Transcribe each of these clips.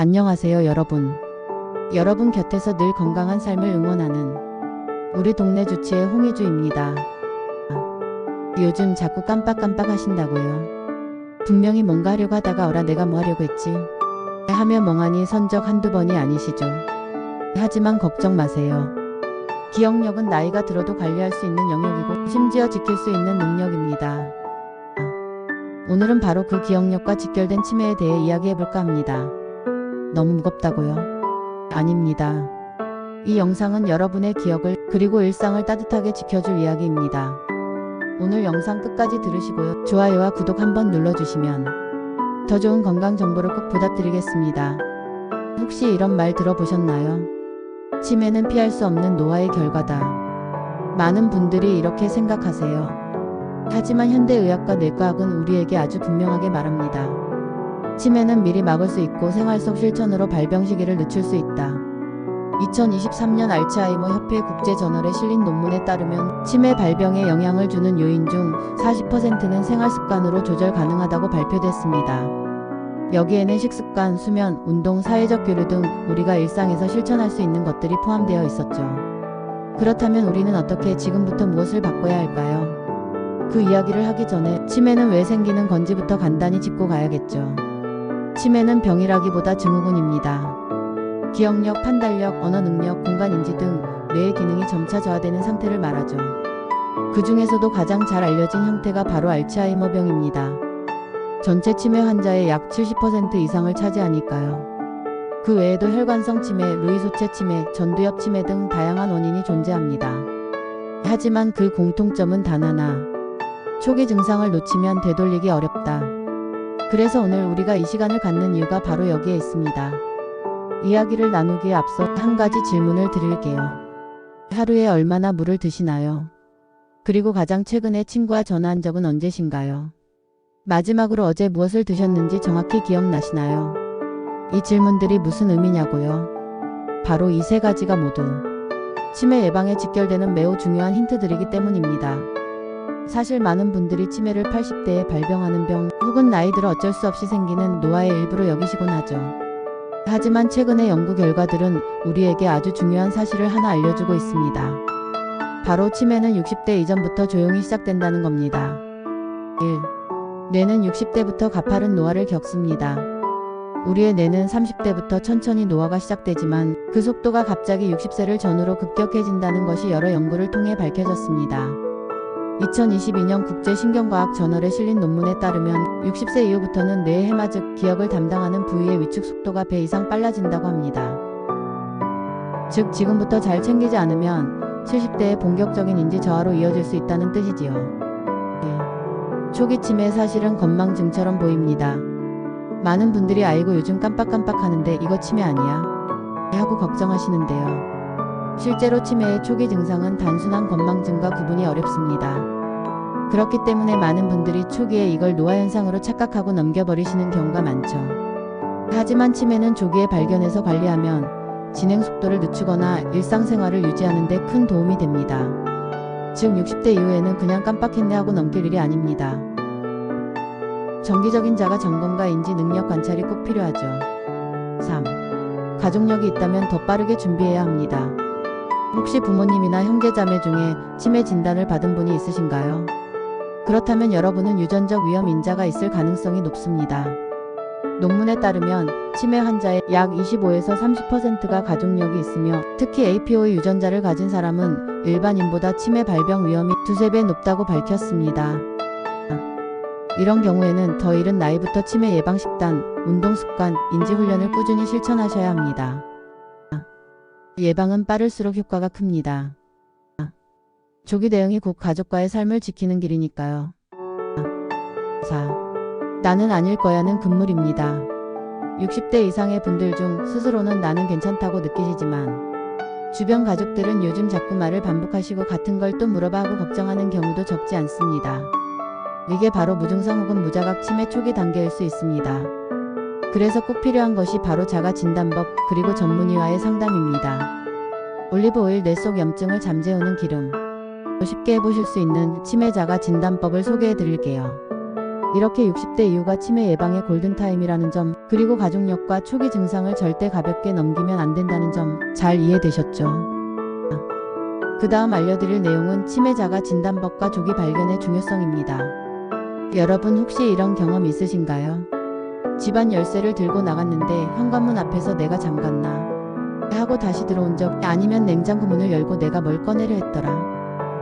안녕하세요, 여러분. 여러분 곁에서 늘 건강한 삶을 응원하는 우리 동네 주치의 홍희주입니다. 요즘 자꾸 깜빡깜빡 하신다고요. 분명히 뭔가 하려고 하다가 어라 내가 뭐 하려고 했지? 하며 멍하니 선적 한두 번이 아니시죠. 하지만 걱정 마세요. 기억력은 나이가 들어도 관리할 수 있는 영역이고 심지어 지킬 수 있는 능력입니다. 오늘은 바로 그 기억력과 직결된 치매에 대해 이야기해 볼까 합니다. 너무 무겁다고요? 아닙니다. 이 영상은 여러분의 기억을 그리고 일상을 따뜻하게 지켜줄 이야기입니다. 오늘 영상 끝까지 들으시고요. 좋아요와 구독 한번 눌러주시면 더 좋은 건강 정보를 꼭 부탁드리겠습니다. 혹시 이런 말 들어보셨나요? 치매는 피할 수 없는 노화의 결과다. 많은 분들이 이렇게 생각하세요. 하지만 현대의학과 뇌과학은 우리에게 아주 분명하게 말합니다. 치매는 미리 막을 수 있고 생활 속 실천으로 발병 시기를 늦출 수 있다. 2023년 알츠하이머 협회 국제 저널에 실린 논문에 따르면 치매 발병에 영향을 주는 요인 중 40%는 생활 습관으로 조절 가능하다고 발표됐습니다. 여기에는 식습관, 수면, 운동, 사회적 교류 등 우리가 일상에서 실천할 수 있는 것들이 포함되어 있었죠. 그렇다면 우리는 어떻게 지금부터 무엇을 바꿔야 할까요? 그 이야기를 하기 전에 치매는 왜 생기는 건지부터 간단히 짚고 가야겠죠. 치매는 병이라기보다 증후군입니다. 기억력, 판단력, 언어 능력, 공간 인지 등 뇌의 기능이 점차 저하되는 상태를 말하죠. 그 중에서도 가장 잘 알려진 형태가 바로 알츠하이머병입니다. 전체 치매 환자의 약 70% 이상을 차지하니까요. 그 외에도 혈관성 치매, 루이소체 치매, 전두엽 치매 등 다양한 원인이 존재합니다. 하지만 그 공통점은 단 하나. 초기 증상을 놓치면 되돌리기 어렵다. 그래서 오늘 우리가 이 시간을 갖는 이유가 바로 여기에 있습니다. 이야기를 나누기에 앞서 한 가지 질문을 드릴게요. 하루에 얼마나 물을 드시나요? 그리고 가장 최근에 친구와 전화한 적은 언제신가요? 마지막으로 어제 무엇을 드셨는지 정확히 기억나시나요? 이 질문들이 무슨 의미냐고요? 바로 이 세 가지가 모두 치매 예방에 직결되는 매우 중요한 힌트들이기 때문입니다. 사실 많은 분들이 치매를 80대에 발병하는 병 혹은 나이 들어 어쩔 수 없이 생기는 노화의 일부로 여기시곤 하죠. 하지만 최근의 연구 결과들은 우리에게 아주 중요한 사실을 하나 알려주고 있습니다. 바로 치매는 60대 이전부터 조용히 시작된다는 겁니다. 1. 뇌는 60대부터 가파른 노화를 겪습니다. 우리의 뇌는 30대부터 천천히 노화가 시작되지만 그 속도가 갑자기 60세를 전후로 급격해진다는 것이 여러 연구를 통해 밝혀졌습니다. 2022년 국제신경과학 저널에 실린 논문에 따르면 60세 이후부터는 뇌의 해마 즉 기억을 담당하는 부위의 위축 속도가 배 이상 빨라진다고 합니다. 즉 지금부터 잘 챙기지 않으면 70대의 본격적인 인지 저하로 이어질 수 있다는 뜻이지요. 예. 초기 치매 사실은 건망증처럼 보입니다. 많은 분들이 아이고 요즘 깜빡깜빡 하는데 이거 치매 아니야? 하고 걱정하시는데요. 실제로 치매의 초기 증상은 단순한 건망증과 구분이 어렵습니다. 그렇기 때문에 많은 분들이 초기에 이걸 노화현상으로 착각하고 넘겨버리시는 경우가 많죠. 하지만 치매는 조기에 발견해서 관리하면 진행 속도를 늦추거나 일상생활을 유지하는 데 큰 도움이 됩니다. 즉 60대 이후에는 그냥 깜빡했네 하고 넘길 일이 아닙니다. 정기적인 자가 점검과 인지 능력 관찰이 꼭 필요하죠. 3. 가족력이 있다면 더 빠르게 준비해야 합니다. 혹시 부모님이나 형제자매 중에 치매 진단을 받은 분이 있으신가요? 그렇다면 여러분은 유전적 위험 인자가 있을 가능성이 높습니다. 논문에 따르면 치매 환자의 약 25에서 30%가 가족력이 있으며 특히 APO의 유전자를 가진 사람은 일반인보다 치매 발병 위험이 두세 배 높다고 밝혔습니다. 이런 경우에는 더 이른 나이부터 치매 예방 식단, 운동 습관, 인지 훈련을 꾸준히 실천하셔야 합니다. 예방은 빠를수록 효과가 큽니다. 조기 대응이 곧 가족과의 삶을 지키는 길이니까요. 4. 나는 아닐 거야는 금물입니다. 60대 이상의 분들 중 스스로는 나는 괜찮다고 느끼시지만 주변 가족들은 요즘 자꾸 말을 반복하시고 같은 걸 또 물어봐 하고 걱정하는 경우도 적지 않습니다. 이게 바로 무증상 혹은 무자각 치매 초기 단계일 수 있습니다. 그래서 꼭 필요한 것이 바로 자가 진단법 그리고 전문의와의 상담입니다. 올리브 오일 뇌 속 염증을 잠재우는 기름. 쉽게 해보실 수 있는 치매 자가 진단법을 소개해 드릴게요. 이렇게 60대 이후가 치매 예방의 골든타임이라는 점 그리고 가족력과 초기 증상을 절대 가볍게 넘기면 안 된다는 점 잘 이해되셨죠? 그 다음 알려드릴 내용은 치매 자가 진단법과 조기 발견의 중요성입니다. 여러분 혹시 이런 경험 있으신가요? 집안 열쇠를 들고 나갔는데 현관문 앞에서 내가 잠갔나? 하고 다시 들어온 적 아니면 냉장고 문을 열고 내가 뭘 꺼내려 했더라.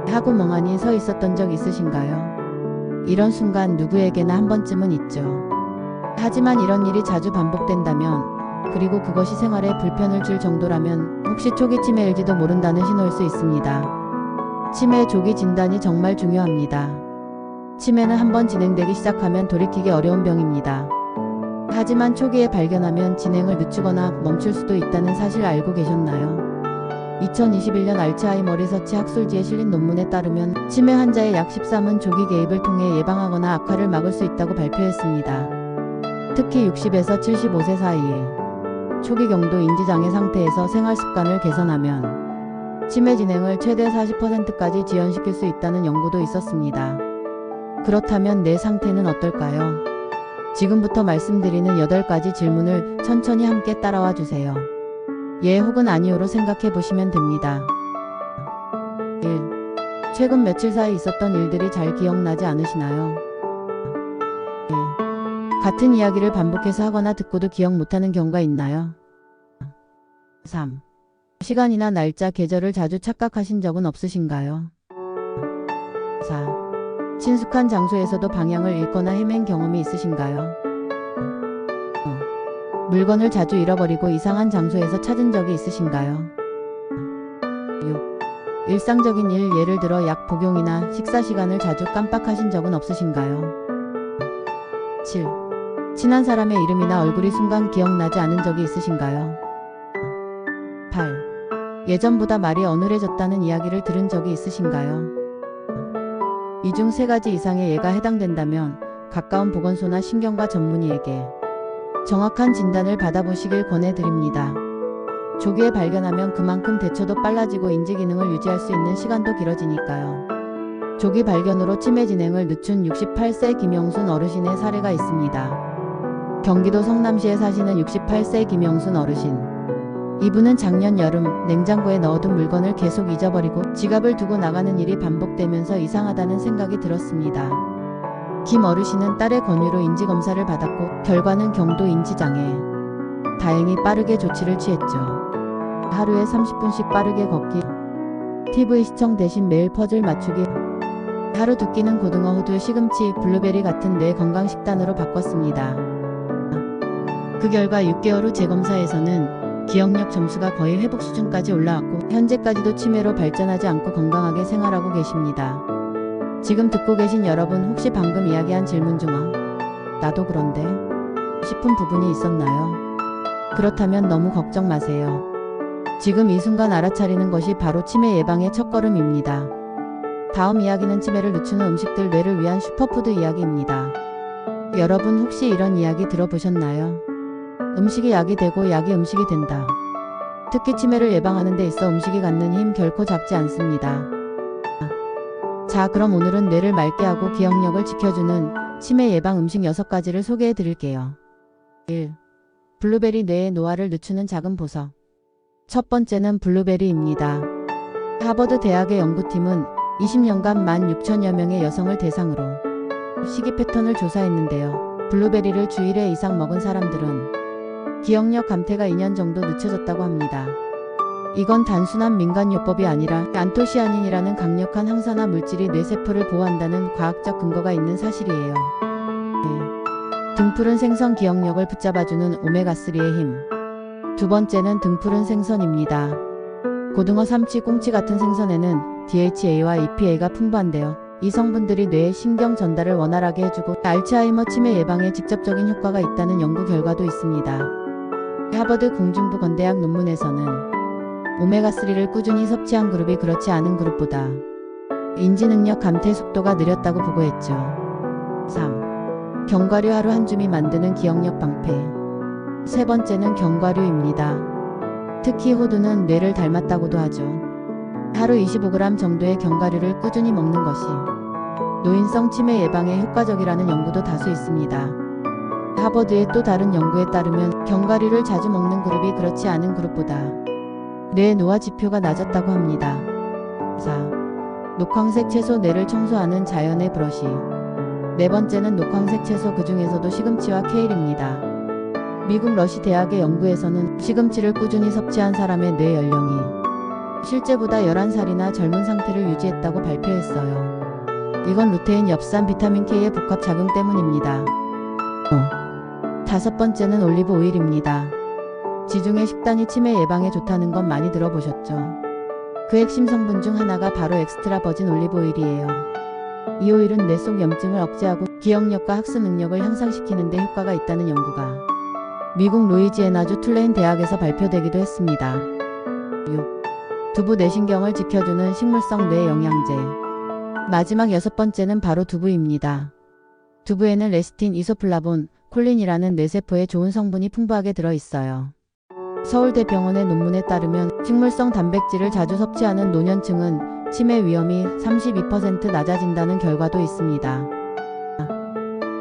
하고 멍하니 서 있었던 적 있으신가요? 이런 순간 누구에게나 한 번쯤은 있죠. 하지만 이런 일이 자주 반복된다면 그리고 그것이 생활에 불편을 줄 정도라면 혹시 초기 치매일지도 모른다는 신호일 수 있습니다. 치매 조기 진단이 정말 중요합니다. 치매는 한번 진행되기 시작하면 돌이키기 어려운 병입니다. 하지만 초기에 발견하면 진행을 늦추거나 멈출 수도 있다는 사실 알고 계셨나요? 2021년 알츠하이머 리서치 학술지에 실린 논문에 따르면 치매 환자의 약 13은 조기 개입을 통해 예방하거나 악화를 막을 수 있다고 발표했습니다. 특히 60에서 75세 사이에 초기 경도 인지장애 상태에서 생활 습관을 개선하면 치매 진행을 최대 40%까지 지연시킬 수 있다는 연구도 있었습니다. 그렇다면 내 상태는 어떨까요? 지금부터 말씀드리는 8가지 질문을 천천히 함께 따라와 주세요. 예 혹은 아니오로 생각해 보시면 됩니다. 1. 최근 며칠 사이 있었던 일들이 잘 기억나지 않으시나요? 2. 같은 이야기를 반복해서 하거나 듣고도 기억 못하는 경우가 있나요? 3. 시간이나 날짜, 계절을 자주 착각하신 적은 없으신가요? 4. 친숙한 장소에서도 방향을 잃거나 헤맨 경험이 있으신가요? 어. 물건을 자주 잃어버리고 이상한 장소에서 찾은 적이 있으신가요? 6. 일상적인 일, 예를 들어 약 복용이나 식사 시간을 자주 깜빡하신 적은 없으신가요? 7. 친한 사람의 이름이나 얼굴이 순간 기억나지 않은 적이 있으신가요? 8. 예전보다 말이 어눌해졌다는 이야기를 들은 적이 있으신가요? 이 중 세 가지 이상의 예가 해당된다면 가까운 보건소나 신경과 전문의에게 정확한 진단을 받아보시길 권해드립니다. 조기에 발견하면 그만큼 대처도 빨라지고 인지 기능을 유지할 수 있는 시간도 길어지니까요. 조기 발견으로 치매 진행을 늦춘 68세 김영순 어르신의 사례가 있습니다. 경기도 성남시에 사시는 68세 김영순 어르신. 이분은 작년 여름 냉장고에 넣어둔 물건을 계속 잊어버리고 지갑을 두고 나가는 일이 반복되면서 이상하다는 생각이 들었습니다. 김 어르신은 딸의 권유로 인지검사를 받았고 결과는 경도 인지장애. 다행히 빠르게 조치를 취했죠. 하루에 30분씩 빠르게 걷기, TV 시청 대신 매일 퍼즐 맞추기, 하루 두 끼는 고등어, 호두, 시금치, 블루베리 같은 뇌 건강 식단으로 바꿨습니다. 그 결과 6개월 후 재검사에서는 기억력 점수가 거의 회복 수준까지 올라왔고 현재까지도 치매로 발전하지 않고 건강하게 생활하고 계십니다. 지금 듣고 계신 여러분 혹시 방금 이야기한 질문 중 아, 나도 그런데 싶은 부분이 있었나요? 그렇다면 너무 걱정 마세요. 지금 이 순간 알아차리는 것이 바로 치매 예방의 첫걸음입니다. 다음 이야기는 치매를 늦추는 음식들 뇌를 위한 슈퍼푸드 이야기입니다. 여러분 혹시 이런 이야기 들어보셨나요? 음식이 약이 되고 약이 음식이 된다. 특히 치매를 예방하는 데 있어 음식이 갖는 힘 결코 작지 않습니다. 자, 그럼 오늘은 뇌를 맑게 하고 기억력을 지켜주는 치매 예방 음식 6가지를 소개해 드릴게요. 1. 블루베리 뇌의 노화를 늦추는 작은 보석. 첫 번째는 블루베리입니다. 하버드 대학의 연구팀은 20년간 16,000여 명의 여성을 대상으로 식이 패턴을 조사했는데요. 블루베리를 주 1회 이상 먹은 사람들은 기억력 감퇴가 2년 정도 늦춰졌다고 합니다. 이건 단순한 민간요법이 아니라 안토시아닌이라는 강력한 항산화 물질이 뇌세포를 보호한다는 과학적 근거가 있는 사실이에요. 네. 등푸른 생선 기억력을 붙잡아주는 오메가3의 힘. 두 번째는 등푸른 생선입니다. 고등어, 삼치, 꽁치 같은 생선에는 DHA와 EPA가 풍부한데요. 이 성분들이 뇌의 신경 전달을 원활하게 해주고 알츠하이머 치매 예방에 직접적인 효과가 있다는 연구 결과도 있습니다. 하버드 공중부 건대학 논문에서는 오메가3를 꾸준히 섭취한 그룹이 그렇지 않은 그룹보다 인지 능력 감퇴 속도가 느렸다고 보고했죠. 3. 견과류 하루 한 줌이 만드는 기억력 방패. 세 번째는 견과류입니다. 특히 호두는 뇌를 닮았다고도 하죠. 하루 25g 정도의 견과류를 꾸준히 먹는 것이 노인성 치매 예방에 효과적이라는 연구도 다수 있습니다. 하버드의 또 다른 연구에 따르면 견과류를 자주 먹는 그룹이 그렇지 않은 그룹보다 뇌 노화 지표가 낮았다고 합니다. 4. 녹황색 채소 뇌를 청소하는 자연의 브러쉬. 네 번째는 녹황색 채소 그 중에서도 시금치와 케일입니다. 미국 러시 대학의 연구에서는 시금치를 꾸준히 섭취한 사람의 뇌 연령이 실제보다 11살이나 젊은 상태를 유지했다고 발표했어요. 이건 루테인, 엽산, 비타민 K의 복합 작용 때문입니다. 어. 다섯 번째는 올리브 오일입니다. 지중해 식단이 치매 예방에 좋다는 건 많이 들어보셨죠? 그 핵심 성분 중 하나가 바로 엑스트라 버진 올리브 오일이에요. 이 오일은 뇌 속 염증을 억제하고 기억력과 학습 능력을 향상시키는 데 효과가 있다는 연구가 미국 루이지애나주 툴레인 대학에서 발표되기도 했습니다. 6. 두부 뇌신경을 지켜주는 식물성 뇌 영양제. 마지막 여섯 번째는 바로 두부입니다. 두부에는 레시틴, 이소플라본, 콜린이라는 뇌세포에 좋은 성분이 풍부하게 들어있어요. 서울대 병원의 논문에 따르면 식물성 단백질을 자주 섭취하는 노년층은 치매 위험이 32% 낮아진다는 결과도 있습니다.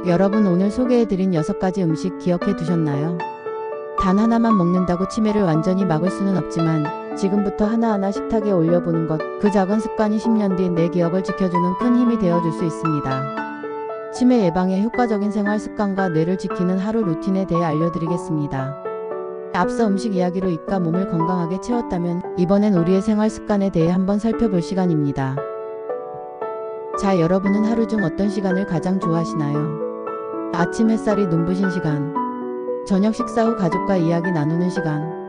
여러분 오늘 소개해드린 6가지 음식 기억해 두셨나요? 단 하나만 먹는다고 치매를 완전히 막을 수는 없지만 지금부터 하나하나 식탁에 올려보는 것, 그 작은 습관이 10년 뒤 내 기억을 지켜주는 큰 힘이 되어줄 수 있습니다. 치매 예방에 효과적인 생활 습관과 뇌를 지키는 하루 루틴에 대해 알려드리겠습니다. 앞서 음식 이야기로 입과 몸을 건강하게 채웠다면 이번엔 우리의 생활 습관에 대해 한번 살펴볼 시간입니다. 자, 여러분은 하루 중 어떤 시간을 가장 좋아하시나요? 아침 햇살이 눈부신 시간, 저녁 식사 후 가족과 이야기 나누는 시간.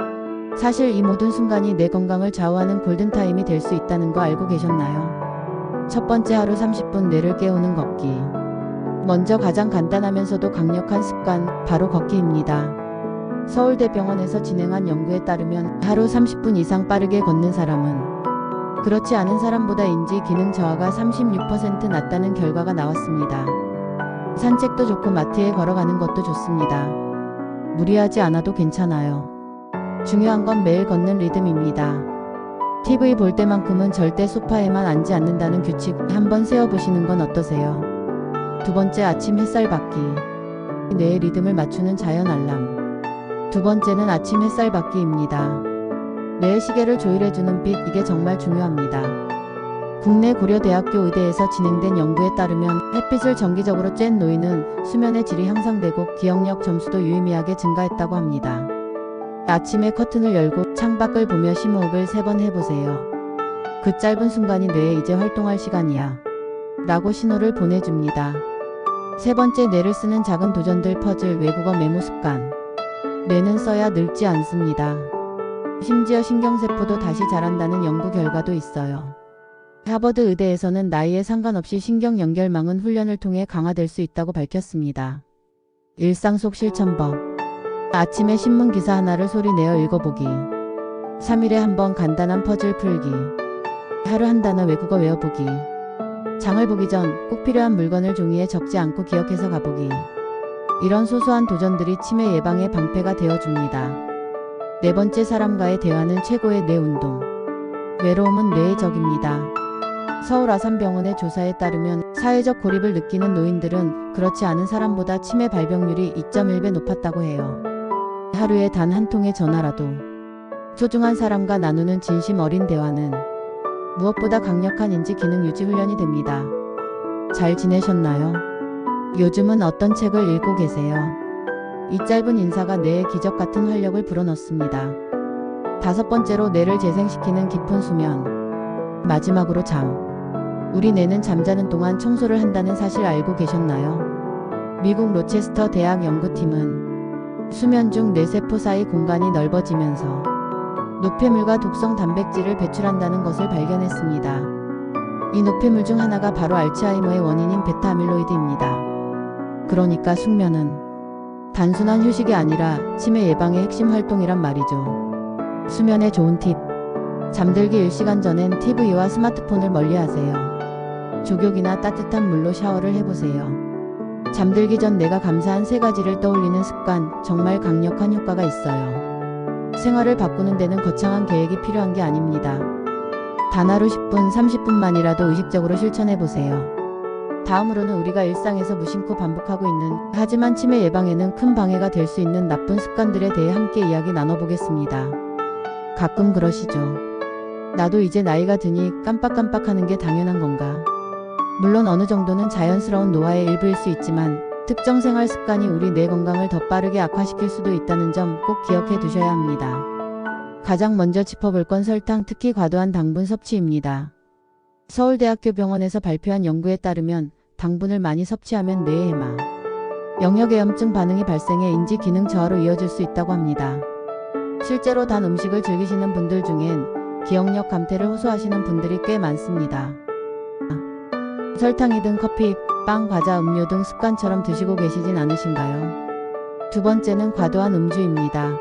사실 이 모든 순간이 내 건강을 좌우하는 골든타임이 될 수 있다는 거 알고 계셨나요? 첫 번째 하루 30분 뇌를 깨우는 걷기. 먼저 가장 간단하면서도 강력한 습관, 바로 걷기입니다. 서울대병원에서 진행한 연구에 따르면 하루 30분 이상 빠르게 걷는 사람은 그렇지 않은 사람보다 인지 기능 저하가 36% 낮다는 결과가 나왔습니다. 산책도 좋고 마트에 걸어가는 것도 좋습니다. 무리하지 않아도 괜찮아요. 중요한 건 매일 걷는 리듬입니다. TV 볼 때만큼은 절대 소파에만 앉지 않는다는 규칙 한번 세워보시는 건 어떠세요? 두 번째 아침 햇살 받기. 뇌의 리듬을 맞추는 자연 알람. 두 번째는 아침 햇살 받기입니다. 뇌의 시계를 조율해주는 빛, 이게 정말 중요합니다. 국내 고려대학교 의대에서 진행된 연구에 따르면 햇빛을 정기적으로 쬐는 노인은 수면의 질이 향상되고 기억력 점수도 유의미하게 증가했다고 합니다. 아침에 커튼을 열고 창밖을 보며 심호흡을 세 번 해보세요. 그 짧은 순간이 뇌에 이제 활동할 시간이야. 라고 신호를 보내줍니다. 세 번째 뇌를 쓰는 작은 도전들 퍼즐 외국어 메모 습관. 뇌는 써야 늙지 않습니다. 심지어 신경세포도 다시 자란다는 연구 결과도 있어요. 하버드 의대에서는 나이에 상관없이 신경 연결망은 훈련을 통해 강화될 수 있다고 밝혔습니다. 일상 속 실천법. 아침에 신문 기사 하나를 소리 내어 읽어보기. 3일에 한 번 간단한 퍼즐 풀기. 하루 한 단어 외국어 외워보기. 장을 보기 전 꼭 필요한 물건을 종이에 적지 않고 기억해서 가보기. 이런 소소한 도전들이 치매 예방의 방패가 되어줍니다. 네 번째 사람과의 대화는 최고의 뇌 운동. 외로움은 뇌의 적입니다. 서울 아산병원의 조사에 따르면 사회적 고립을 느끼는 노인들은 그렇지 않은 사람보다 치매 발병률이 2.1배 높았다고 해요. 하루에 단 한 통의 전화라도 소중한 사람과 나누는 진심 어린 대화는 무엇보다 강력한 인지 기능 유지 훈련이 됩니다. 잘 지내셨나요? 요즘은 어떤 책을 읽고 계세요? 이 짧은 인사가 뇌에 기적 같은 활력을 불어넣습니다. 다섯 번째로 뇌를 재생시키는 깊은 수면. 마지막으로 잠. 우리 뇌는 잠자는 동안 청소를 한다는 사실 알고 계셨나요? 미국 로체스터 대학 연구팀은 수면 중 뇌세포 사이 공간이 넓어지면서 노폐물과 독성 단백질을 배출한다는 것을 발견했습니다. 이 노폐물 중 하나가 바로 알츠하이머의 원인인 베타 아밀로이드입니다. 그러니까 숙면은 단순한 휴식이 아니라 치매 예방의 핵심 활동이란 말이죠. 수면에 좋은 팁. 잠들기 1시간 전엔 TV와 스마트폰을 멀리 하세요. 족욕이나 따뜻한 물로 샤워를 해보세요. 잠들기 전 내가 감사한 세 가지를 떠올리는 습관, 정말 강력한 효과가 있어요. 생활을 바꾸는 데는 거창한 계획이 필요한 게 아닙니다. 단 하루 10분, 30분만이라도 의식적으로 실천해 보세요. 다음으로는 우리가 일상에서 무심코 반복하고 있는 하지만 치매 예방에는 큰 방해가 될 수 있는 나쁜 습관들에 대해 함께 이야기 나눠보겠습니다. 가끔 그러시죠. 나도 이제 나이가 드니 깜빡깜빡하는 게 당연한 건가? 물론 어느 정도는 자연스러운 노화의 일부일 수 있지만 특정 생활 습관이 우리 뇌 건강을 더 빠르게 악화시킬 수도 있다는 점 꼭 기억해 두셔야 합니다. 가장 먼저 짚어볼 건 설탕, 특히 과도한 당분 섭취입니다. 서울대학교 병원에서 발표한 연구에 따르면 당분을 많이 섭취하면 뇌의 해마, 영역외염증 반응이 발생해 인지 기능 저하로 이어질 수 있다고 합니다. 실제로 단 음식을 즐기시는 분들 중엔 기억력 감퇴를 호소하시는 분들이 꽤 많습니다. 설탕이 든 커피, 빵, 과자, 음료 등 습관처럼 드시고 계시진 않으신가요? 두 번째는 과도한 음주입니다.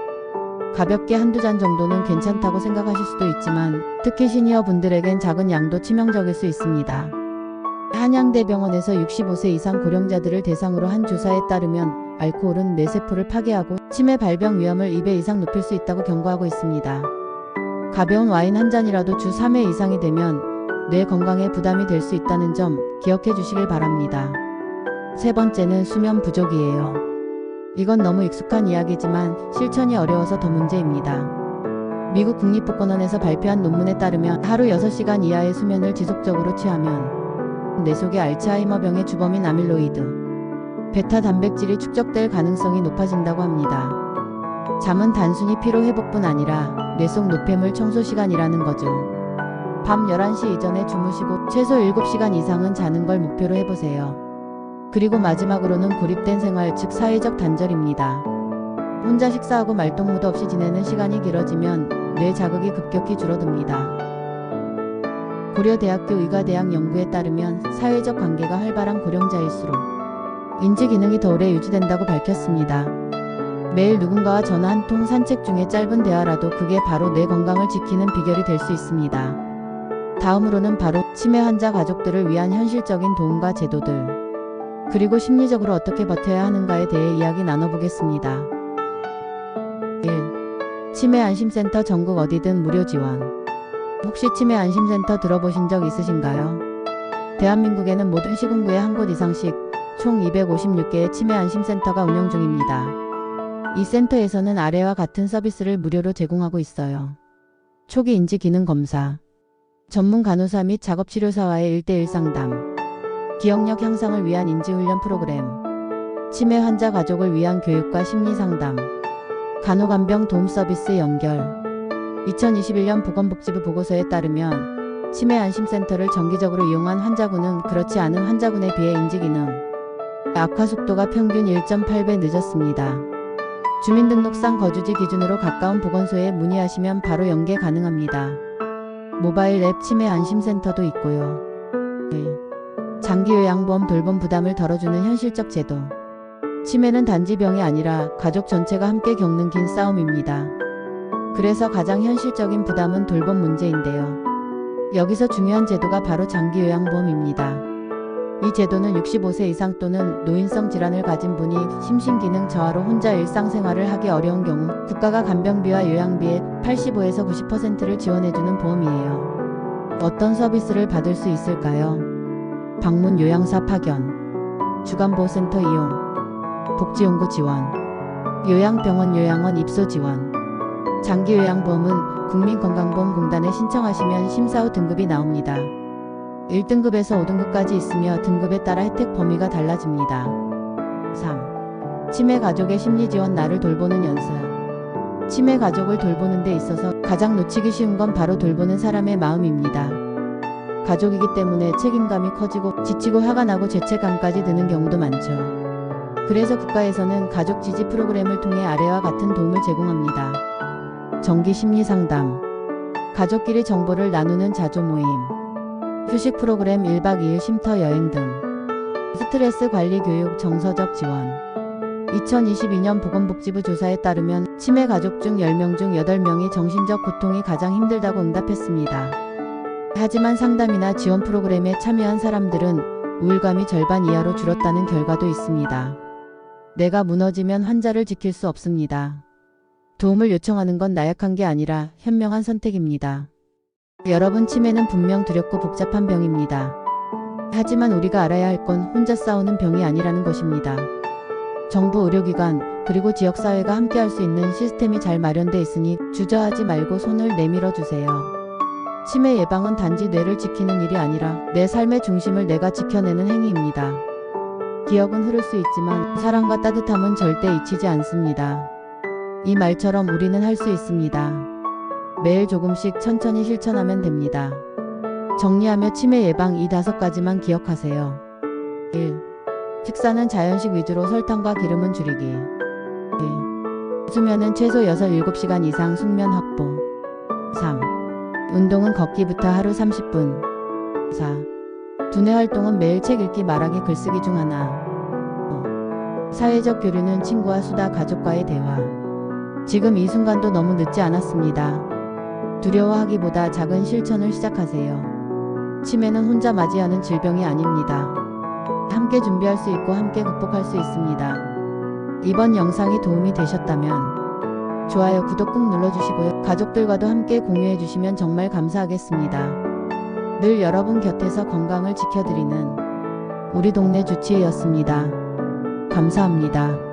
가볍게 한두 잔 정도는 괜찮다고 생각하실 수도 있지만 특히 시니어 분들에겐 작은 양도 치명적일 수 있습니다. 한양대병원에서 65세 이상 고령자들을 대상으로 한 조사에 따르면 알코올은 뇌세포를 파괴하고 치매 발병 위험을 2배 이상 높일 수 있다고 경고하고 있습니다. 가벼운 와인 한 잔이라도 주 3회 이상이 되면 뇌 건강에 부담이 될 수 있다는 점 기억해 주시길 바랍니다. 세 번째는 수면 부족이에요. 이건 너무 익숙한 이야기지만 실천이 어려워서 더 문제입니다. 미국 국립복권원에서 발표한 논문에 따르면 하루 6시간 이하의 수면을 지속적으로 취하면 뇌 속의 알츠하이머병의 주범인 아밀로이드, 베타 단백질이 축적될 가능성이 높아진다고 합니다. 잠은 단순히 피로 회복뿐 아니라 뇌 속 노폐물 청소 시간이라는 거죠. 밤 11시 이전에 주무시고 최소 7시간 이상은 자는 걸 목표로 해보세요. 그리고 마지막으로는 고립된 생활, 즉 사회적 단절입니다. 혼자 식사하고 말동무도 없이 지내는 시간이 길어지면 뇌 자극이 급격히 줄어듭니다. 고려대학교 의과대학 연구에 따르면 사회적 관계가 활발한 고령자일수록 인지 기능이 더 오래 유지된다고 밝혔습니다. 매일 누군가와 전화 한 통 산책 중에 짧은 대화라도 그게 바로 뇌 건강을 지키는 비결이 될 수 있습니다. 다음으로는 바로 치매 환자 가족들을 위한 현실적인 도움과 제도들, 그리고 심리적으로 어떻게 버텨야 하는가에 대해 이야기 나눠보겠습니다. 1. 치매 안심센터 전국 어디든 무료 지원. 혹시 치매 안심센터 들어보신 적 있으신가요? 대한민국에는 모든 시군구에 한 곳 이상씩 총 256개의 치매 안심센터가 운영 중입니다. 이 센터에서는 아래와 같은 서비스를 무료로 제공하고 있어요. 초기 인지 기능 검사, 전문 간호사 및 작업치료사와의 1대1 상담, 기억력 향상을 위한 인지훈련 프로그램, 치매 환자 가족을 위한 교육과 심리 상담, 간호간병 도움 서비스 연결. 2021년 보건복지부 보고서에 따르면 치매 안심센터를 정기적으로 이용한 환자군은 그렇지 않은 환자군에 비해 인지기능 악화 속도가 평균 1.8배 늦었습니다. 주민등록상 거주지 기준으로 가까운 보건소에 문의하시면 바로 연계 가능합니다. 모바일 앱 치매 안심센터도 있고요. 네. 장기 요양보험 돌봄 부담을 덜어주는 현실적 제도. 치매는 단지 병이 아니라 가족 전체가 함께 겪는 긴 싸움입니다. 그래서 가장 현실적인 부담은 돌봄 문제인데요. 여기서 중요한 제도가 바로 장기 요양보험입니다. 이 제도는 65세 이상 또는 노인성 질환을 가진 분이 심신기능 저하로 혼자 일상생활을 하기 어려운 경우 국가가 간병비와 요양비의 85에서 90%를 지원해주는 보험이에요. 어떤 서비스를 받을 수 있을까요? 방문 요양사 파견, 주간보호센터 이용, 복지연구 지원, 요양병원 요양원 입소 지원, 장기요양보험은 국민건강보험공단에 신청하시면 심사 후 등급이 나옵니다. 1등급에서 5등급까지 있으며 등급에 따라 혜택 범위가 달라집니다. 3. 치매 가족의 심리 지원 나를 돌보는 연습. 치매 가족을 돌보는 데 있어서 가장 놓치기 쉬운 건 바로 돌보는 사람의 마음입니다. 가족이기 때문에 책임감이 커지고 지치고 화가 나고 죄책감까지 드는 경우도 많죠. 그래서 국가에서는 가족 지지 프로그램을 통해 아래와 같은 도움을 제공합니다. 정기 심리 상담, 가족끼리 정보를 나누는 자조 모임, 휴식 프로그램 1박 2일 쉼터 여행 등 스트레스 관리 교육 정서적 지원 2022년 보건복지부 조사에 따르면 치매 가족 중 10명 중 8명이 정신적 고통이 가장 힘들다고 응답했습니다. 하지만 상담이나 지원 프로그램에 참여한 사람들은 우울감이 절반 이하로 줄었다는 결과도 있습니다. 내가 무너지면 환자를 지킬 수 없습니다. 도움을 요청하는 건 나약한 게 아니라 현명한 선택입니다. 여러분 치매는 분명 두렵고 복잡한 병입니다. 하지만 우리가 알아야 할 건 혼자 싸우는 병이 아니라는 것입니다. 정부 의료기관 그리고 지역사회가 함께 할 수 있는 시스템이 잘 마련돼 있으니 주저하지 말고 손을 내밀어 주세요. 치매 예방은 단지 뇌를 지키는 일이 아니라 내 삶의 중심을 내가 지켜내는 행위입니다. 기억은 흐를 수 있지만 사랑과 따뜻함은 절대 잊히지 않습니다. 이 말처럼 우리는 할 수 있습니다. 매일 조금씩 천천히 실천하면 됩니다. 정리하며 치매 예방 이 다섯 가지만 기억하세요. 1. 식사는 자연식 위주로 설탕과 기름은 줄이기. 2. 수면은 최소 6, 7시간 이상 숙면 확보. 3. 운동은 걷기부터 하루 30분. 4. 두뇌 활동은 매일 책 읽기 말하기 글쓰기 중 하나. 5. 사회적 교류는 친구와 수다 가족과의 대화. 지금 이 순간도 너무 늦지 않았습니다. 두려워하기보다 작은 실천을 시작하세요. 치매는 혼자 맞이하는 질병이 아닙니다. 함께 준비할 수 있고 함께 극복할 수 있습니다. 이번 영상이 도움이 되셨다면 좋아요, 구독 꾹 눌러주시고요. 가족들과도 함께 공유해주시면 정말 감사하겠습니다. 늘 여러분 곁에서 건강을 지켜드리는 우리 동네 주치의였습니다. 감사합니다.